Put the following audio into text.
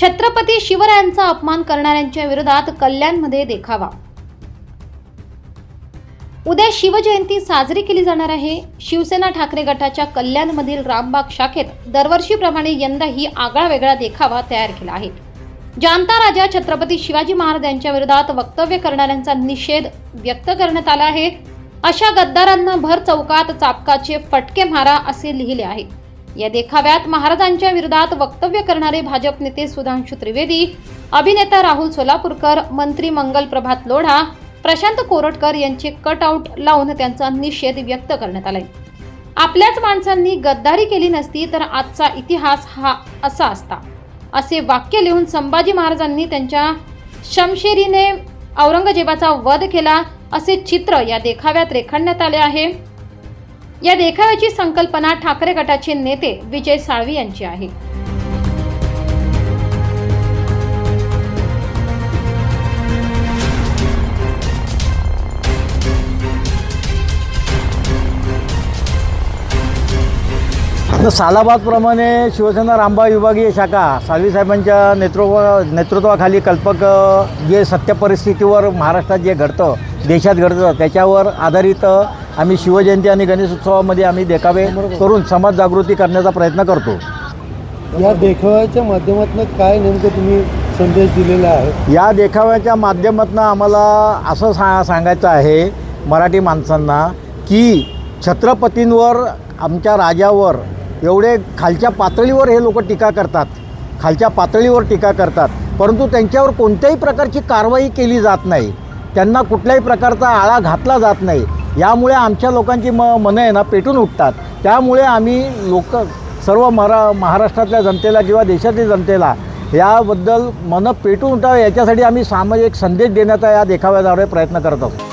छत्रपती शिवरायांचा अपमान करणाऱ्यांच्या विरोधात कल्याणमध्ये देखावा. उद्या शिवजयंती साजरी केली जाणार आहे. शिवसेना ठाकरे गटाच्या कल्याणमधील रामबाग शाखेत दरवर्षीप्रमाणे यंदाही आगळा वेगळा देखावा तयार केला आहे. जाणता राजा छत्रपती शिवाजी महाराज यांच्या विरोधात वक्तव्य करणाऱ्यांचा निषेध व्यक्त करण्यात आला आहे. अशा गद्दारांना भर चौकात चापकाचे फटके मारा असे लिहिले आहे. या देखाव्यात महाराजांच्या विरोधात वक्तव्य करणारे भाजप नेते सुधांशु त्रिवेदी अभिनेता राहुल सोलापूरकर मंत्री मंगल प्रभात लोढा प्रशांत कोरटकर यांचे कटआउट लावून त्यांचा निषेध व्यक्त करण्यात आलाय. आपल्याच माणसांनी गद्दारी केली नसती तर आजचा इतिहास हा असा असता. असे वाक्य लिहून संभाजी महाराजांनी त्यांच्या शमशेरीने औरंगजेबाचा वध केला असे चित्र या देखाव्यात रेखाटण्यात आले आहे. या देखाव्याची संकल्पना ठाकरे गटाचे नेते विजय साळवी यांची आहे. सालाबादप्रमाणे शिवसेना रामबाग विभागीय शाखा साळवी साहेबांच्या नेतृत्व नेतृत्वाखाली कल्पक जे सत्य परिस्थितीवर महाराष्ट्रात जे घडतं देशात घडतं त्याच्यावर आधारित आम्ही शिवजयंती आणि गणेश उत्सवामध्ये आम्ही देखावे करून समाज जागृती करण्याचा प्रयत्न करतो. या देखाव्याच्या माध्यमातून काय नेमकं तुम्ही संदेश दिलेला आहे? या देखाव्याच्या माध्यमातून आम्हाला असं सा सांगायचं आहे मराठी माणसांना की छत्रपतींवर आमच्या राजावर एवढे खालच्या पातळीवर हे लोक टीका करतात. खालच्या पातळीवर टीका करतात. परंतु त्यांच्यावर कोणत्याही प्रकारची कारवाई केली जात नाही. त्यांना कुठल्याही प्रकारचा आळा घातला जात नाही. यामुळे आमच्या लोकांची म मनं आहे ना पेटून उठतात. त्यामुळे आम्ही लोक सर्व मरा महाराष्ट्रातल्या जनतेला किंवा देशातील जनतेला याबद्दल मनं पेटून उठावं याच्यासाठी आम्ही सामाजिक संदेश देण्याचा या देखाव्याद्वारे प्रयत्न करत आहोत.